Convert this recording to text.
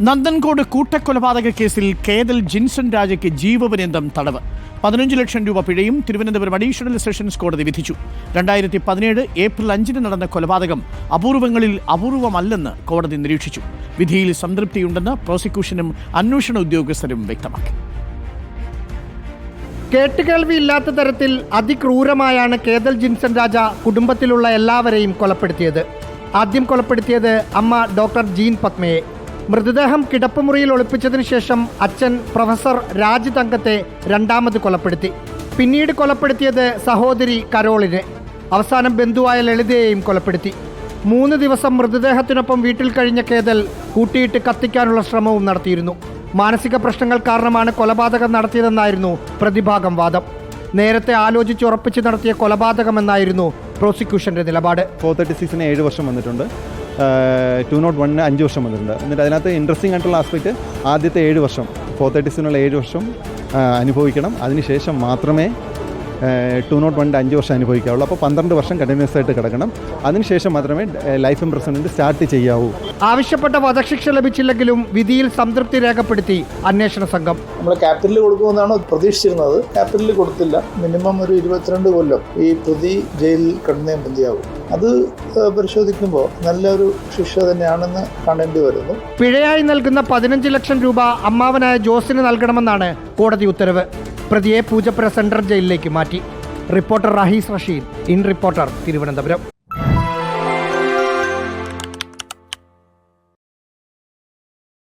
നന്ദൻകോട് കൂട്ടക്കൊലപാതക കേസിൽ കേതൽ ജിൻസൺ രാജയ്ക്ക് ജീവപര്യന്തം തടവ്. പതിനഞ്ച് ലക്ഷം രൂപ പിഴയും തിരുവനന്തപുരം അഡീഷണൽ സെഷൻസ് കോടതി വിധിച്ചു. രണ്ടായിരത്തി പതിനേഴ് ഏപ്രിൽ അഞ്ചിന് നടന്ന കൊലപാതകം അപൂർവങ്ങളിൽ അപൂർവമല്ലെന്ന് കോടതി നിരീക്ഷിച്ചു. വിധിയിൽ സംതൃപ്തിയുണ്ടെന്ന് പ്രോസിക്യൂഷനും അന്വേഷണ ഉദ്യോഗസ്ഥരും വ്യക്തമാക്കി. കേട്ടുകേൾവിയില്ലാത്ത തരത്തിൽ അതിക്രൂരമായാണ് കേതൽ ജിൻസൺ രാജ കുടുംബത്തിലുള്ള എല്ലാവരെയും കൊലപ്പെടുത്തിയത്. ആദ്യം കൊലപ്പെടുത്തിയത് അമ്മ ഡോക്ടർ ജീൻ പത്മയെ. മൃതദേഹം കിടപ്പുമുറിയിൽ ഒളിപ്പിച്ചതിനു ശേഷം അച്ഛൻ പ്രൊഫസർ രാജ് തങ്കത്തെ രണ്ടാമത് കൊലപ്പെടുത്തി. പിന്നീട് കൊലപ്പെടുത്തിയത് സഹോദരി കരോളിനെ. അവസാനം ബന്ധുവായ ലളിതയെയും കൊലപ്പെടുത്തി. മൂന്ന് ദിവസം മൃതദേഹത്തിനൊപ്പം വീട്ടിൽ കഴിഞ്ഞ കേതൽ കൂട്ടിയിട്ട് കത്തിക്കാനുള്ള ശ്രമവും നടത്തിയിരുന്നു. മാനസിക പ്രശ്നങ്ങൾ കാരണമാണ് കൊലപാതകം നടത്തിയതെന്നായിരുന്നു പ്രതിഭാഗം വാദം. നേരത്തെ ആലോചിച്ച് ആലോചിച്ചുറപ്പിച്ച് നടത്തിയ കൊലപാതകമെന്നായിരുന്നു പ്രോസിക്യൂഷന്റെ നിലപാട്. ഫോർ തേർട്ടി സിക്സിന് ഏഴ് വർഷം വന്നിട്ടുണ്ട്. ടു നോട്ട് വണ്ണിന് അഞ്ച് വർഷം വന്നിട്ടുണ്ട്. എന്നിട്ട് അതിനകത്ത് ഇൻട്രസ്റ്റിംഗ് ആയിട്ടുള്ള ആസ്പെക്റ്റ് ആദ്യത്തെ ഏഴ് വർഷം ഫോർ തേർട്ടി സിക്സിനുള്ള ഏഴ് വർഷം അനുഭവിക്കണം. അതിനുശേഷം മാത്രമേ ടു നോട്ട് വണ്ണിന്റെ അഞ്ച് വർഷം അനുഭവിക്കാവുള്ളൂ. അപ്പോൾ പന്ത്രണ്ട് വർഷം കണ്ടിന്യൂസ് ആയിട്ട് കിടക്കണം. അതിനുശേഷം മാത്രമേ ലൈഫ് ഇംപ്രസൺമെന്റ് സ്റ്റാർട്ട് ചെയ്യാവൂ. ആവശ്യപ്പെട്ട വധശിക്ഷ ലഭിച്ചില്ലെങ്കിലും വിധിയിൽ സംതൃപ്തി രേഖപ്പെടുത്തി അന്വേഷണ സംഘം. നമ്മൾ ക്യാപിറ്റലിൽ കൊടുക്കുമെന്നാണ് പ്രതീക്ഷിച്ചിരുന്നത്. ക്യാപിറ്റലിൽ കൊടുത്തില്ല. മിനിമം ഒരു ഇരുപത്തിരണ്ട് കൊല്ലം ഈ പ്രതി ജയിലിൽ കിടന്നേ മതിയാവും. അത് പരിശോധിക്കുമ്പോൾ നല്ലൊരു ശിക്ഷ തന്നെയാണെന്ന് കാണേണ്ടി വരുന്നു. പിഴയായി നൽകുന്ന പതിനഞ്ച് ലക്ഷം രൂപ അമ്മാവനായ ജോസിന് നൽകണമെന്നാണ് കോടതി ഉത്തരവ്. പ്രതിയെ പൂജപ്പുര സെൻട്രൽ ജയിലിലേക്ക് മാറ്റി. Reporter Rahees Rasheed in reporter Thiruvananthapuram.